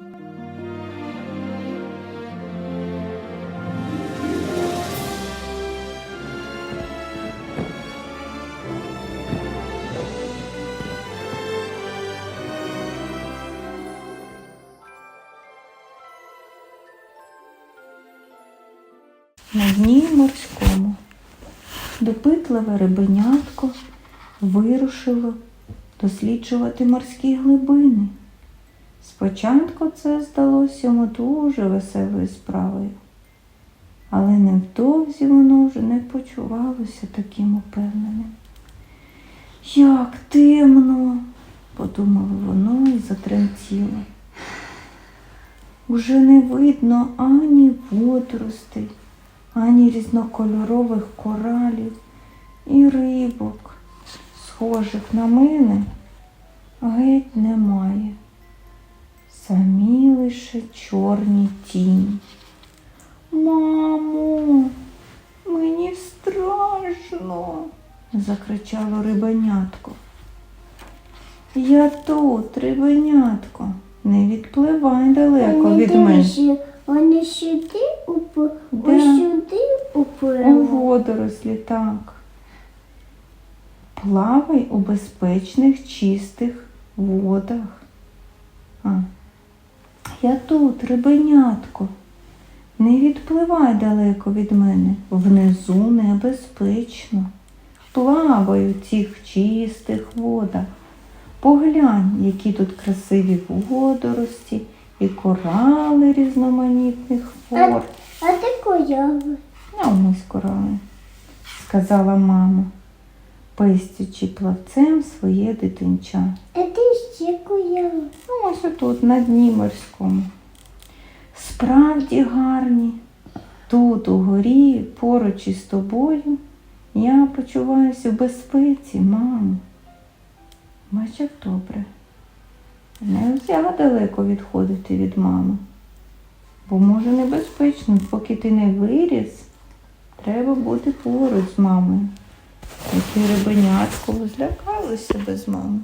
На дні морському допитливе рибенятко вирушило досліджувати морські глибини. Спочатку це здалося йому дуже веселою справою, але невдовзі воно вже не почувалося таким упевненим. Як темно, подумало воно і затремтіло. Уже не видно ані водоростей, ані різнокольорових коралів і рибок, схожих на мене, геть немає. Самі лише чорні тіні. Мамо, мені страшно, закричало рибенятко. Я тут, рибенятко, не відпливай далеко Вони від мене. Вони сюди Да. сюди У водорослі, так. Плавай у безпечних, чистих водах. А. Я тут, рибенятко. Не відпливай далеко від мене. Внизу небезпечно. Плавай у цих чистих водах. Поглянь, які тут красиві водорості і корали різноманітних форм. А ти кояви? А ось корали, сказала мама, пестячи плавцем своє дитинча. Кояви? Ну, ось отут, на дні морському. Справді гарні. Тут, угорі, поруч із тобою, я почуваюся в безпеці, мамо. Бач, як добре. Не можна далеко відходити від мами. Бо може небезпечно, поки ти не виріс, треба бути поруч з мамою. Яке рибенятко злякалося без мами.